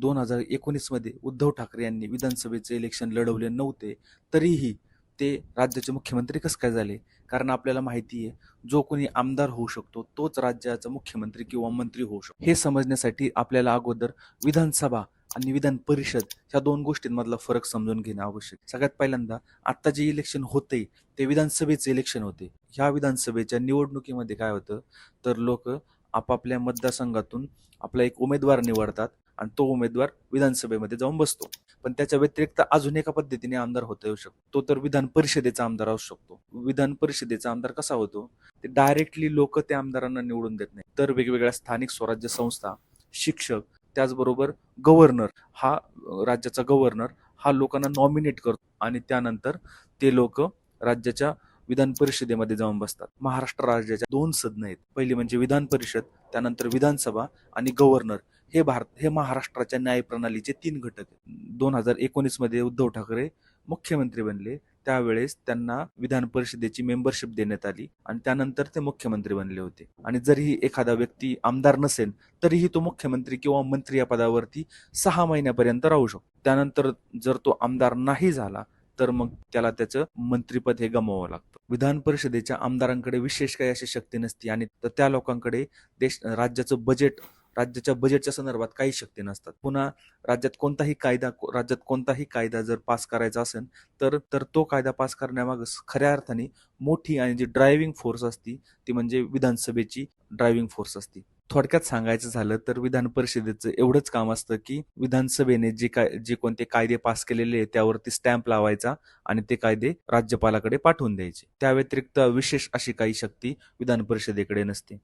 दोन हजार एकोणीसमध्ये उद्धव ठाकरे यांनी विधानसभेचे इलेक्शन लढवले नव्हते तरीही ते राज्याचे मुख्यमंत्री कसं काय झाले? कारण आपल्याला माहिती आहे जो कोणी आमदार होऊ शकतो तोच राज्याचा मुख्यमंत्री किंवा मंत्री होऊ शकतो. हे समजण्यासाठी आपल्याला अगोदर विधानसभा आणि विधान परिषद ह्या दोन गोष्टींमधला फरक समजून घेणं आवश्यक सगळ्यात पहिल्यांदा आता जे इलेक्शन होते ते विधानसभेचे इलेक्शन होते. ह्या विधानसभेच्या निवडणुकीमध्ये काय होतं? तर लोक आपापल्या मतदारसंघातून आपला एक उमेदवार निवडतात. आणि तो उमेदवार विधानसभेमध्ये जाऊन बसतो. पण त्याच्या व्यतिरिक्त अजून एका पद्धतीने आमदार होता येऊ शकतो. तो तर विधान परिषदेचा आमदार असू शकतो. विधान परिषदेचा आमदार कसा होतो? ते डायरेक्टली लोक त्या आमदारांना निवडून देत नाही तर वेगवेगळ्या स्थानिक स्वराज्य संस्था शिक्षक त्याचबरोबर गव्हर्नर हा राज्याचा गव्हर्नर हा लोकांना नॉमिनेट करतो. आणि त्यानंतर ते लोक राज्याच्या विधान परिषदेमध्ये जाऊन बसतात. महाराष्ट्र राज्याच्या दोन सदन आहेत. पहिली म्हणजे विधान परिषद त्यानंतर विधानसभा आणि गव्हर्नर हे भारत हे महाराष्ट्राच्या न्यायप्रणालीचे तीन घटक दोन हजार एकोणीसमध्ये उद्धव ठाकरे मुख्यमंत्री बनले. त्यावेळेस त्यांना विधान परिषदेची मेंबरशिप देण्यात आली आणि त्यानंतर ते मुख्यमंत्री बनले होते. आणि जरीही एखादा व्यक्ती आमदार नसेल तरीही तो मुख्यमंत्री किंवा मंत्री या पदावरती सहा महिन्यापर्यंत राहू शकतो. त्यानंतर जर तो आमदार नाही झाला तर मग त्याला त्याचं मंत्रीपद हे गमावावं लागतं. विधान परिषदेच्या आमदारांकडे विशेष काही अशी शक्ती नसती आणि त्या लोकांकडे देश राज्याचं बजेट राज्याच्या बजेटच्या संदर्भात काही शक्ती नसतात. पुन्हा राज्यात कोणताही कायदा राज्यात कोणताही कायदा जर पास करायचा असेल तर तर तो कायदा पास करण्यामाग खऱ्या अर्थाने मोठी आणि जी ड्रायव्हिंग फोर्स असती ती म्हणजे विधानसभेची ड्रायव्हिंग फोर्स असती. थोडक्यात सांगायचं झालं तर विधान परिषदेचं एवढंच काम असतं की विधानसभेने जे काय जे कोणते कायदे पास केलेले आहेत त्यावरती स्टॅम्प लावायचा आणि ते कायदे राज्यपालाकडे पाठवून द्यायचे. त्या व्यतिरिक्त विशेष अशी काही शक्ती विधान परिषदेकडे नसते.